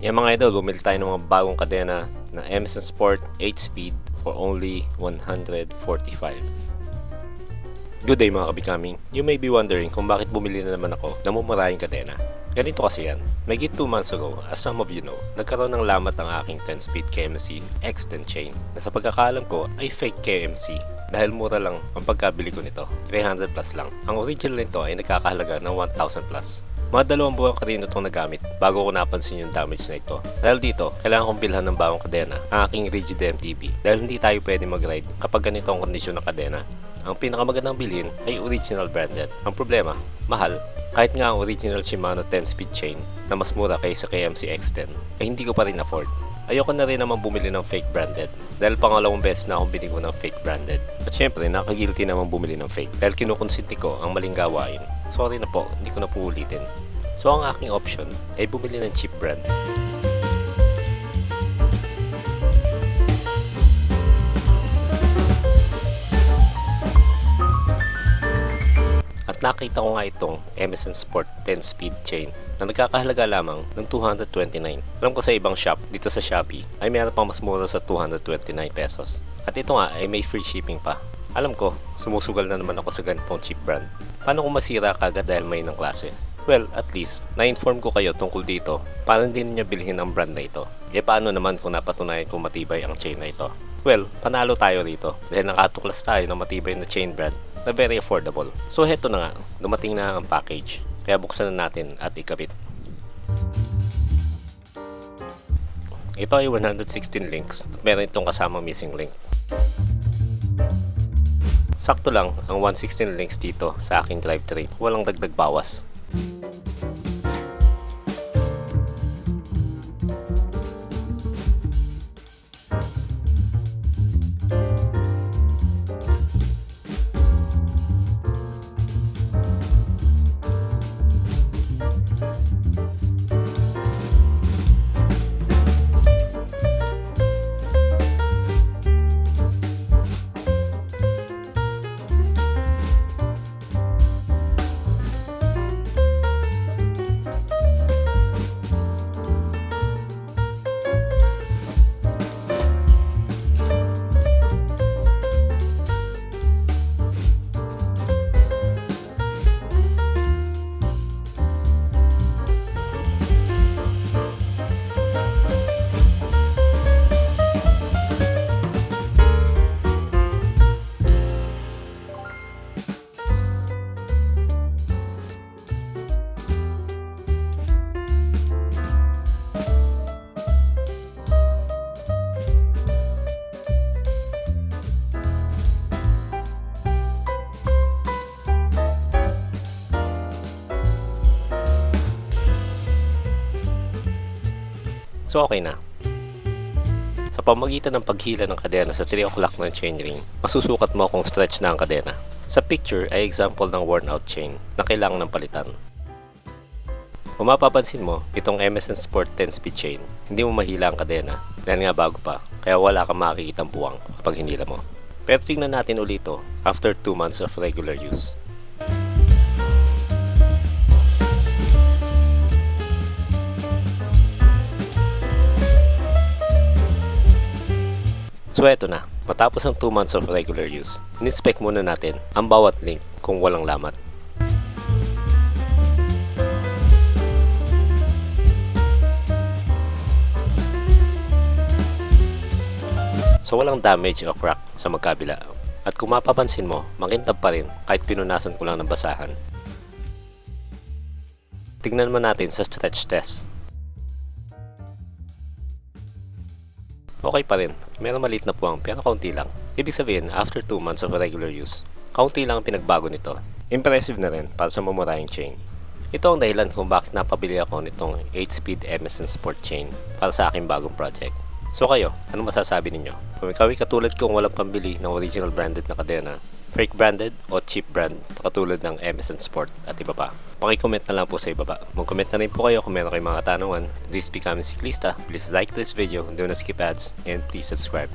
Yan mga idol, bumili tayo ng mga bagong kadena na Emerson Sport 8-speed for only 145. Good day mga kabikami. You may be wondering kung bakit bumili na naman ako ng mumurahing kadena. Ganito kasi yan. May 2 months ago, as some of you know, nagkaroon ng lamat ang aking 10-speed KMC X10 chain na sa pagkakaalam ko ay fake KMC dahil mura lang ang pagkabili ko nito. 300 plus lang. Ang original nito ay nagkakahalaga ng 1,000 plus. Mga dalawang buwan ko rin itong nagamit bago ko napansin yung damage na ito. Dahil dito, kailangan kong bilhan ng bagong kadena ang aking rigid MTB dahil hindi tayo pwede mag-ride kapag ganito ang kondisyon ng kadena. Ang pinakamagandang bilhin ay original branded. Ang problema, mahal. Kahit nga ang original Shimano 10-speed chain na mas mura kaysa KMC X10 ay hindi ko pa rin afford. Ayoko na rin naman bumili ng fake branded dahil pangalawang beses na akong binili ng fake branded. At syempre, nakagilty naman bumili ng fake dahil kinukonsinti ko ang maling gawain. Sorry na po, hindi ko na po ulitin. So ang aking option ay bumili ng cheap brand. At nakita ko nga itong Emerson Sport 10 speed chain na nagkakahalaga lamang ng 229. Alam ko sa ibang shop dito sa Shopee ay meron pang mas mura sa 229 pesos. At ito nga ay may free shipping pa. Alam ko, sumusugal na naman ako sa ganitong cheap brand. Paano kung masira kagad dahil may ng klase? Well, at least, na-inform ko kayo tungkol dito para hindi ninyo bilhin ang brand na ito. E paano naman kung napatunayan kung matibay ang chain na ito? Well, panalo tayo rito dahil nakatuklas tayo ng matibay na chain brand na very affordable. So heto na nga, dumating na ang package. Kaya buksan na natin at ikabit. Ito ay 116 links at meron itong kasama missing link. Sakto lang ang 116 links dito sa aking drivetrain. Walang dagdag bawas. you So okay na. Sa pamagitan ng paghila ng kadena sa 3 o'clock ng chain ring, masusukat mo kung stretch na ang kadena. Sa picture ay example ng worn out chain na kailangan ng palitan. Kung mapapansin mo, itong MSN Sport 10 speed chain, hindi mo mahila ang kadena dahil nga bago pa, kaya wala kang makikita buwang kapag hinila mo. Pero tingnan natin ulit ito after 2 months of regular use. So eto na, matapos ang 2 months of regular use, in-inspect muna natin ang bawat link kung walang lamat. So walang damage o crack sa magkabila. At kung mapapansin mo, makintab pa rin kahit pinunasan ko lang ng basahan. Tingnan mo natin sa stretch test. Okay pa rin. Meron maliit na puwang pero kaunti lang. Ibig sabihin, after 2 months of regular use, kaunti lang ang pinagbago nito. Impressive na rin para sa mamurahing chain. Ito ang dahilan kung bakit napabili ako nitong 8-speed Emerson Sport chain para sa aking bagong project. So kayo, anong masasabi ninyo? Kung ikaw ay katulad kong walang pambili ng original branded na kadena, fake branded o cheap brand katulad ng Emerson Sport at iba pa. Pakicomment na lang po sa ibaba. Mag-comment na rin po kayo kung meron kayong mga tanungan. This becoming Siklista. Please like this video, do not skip ads, and please subscribe.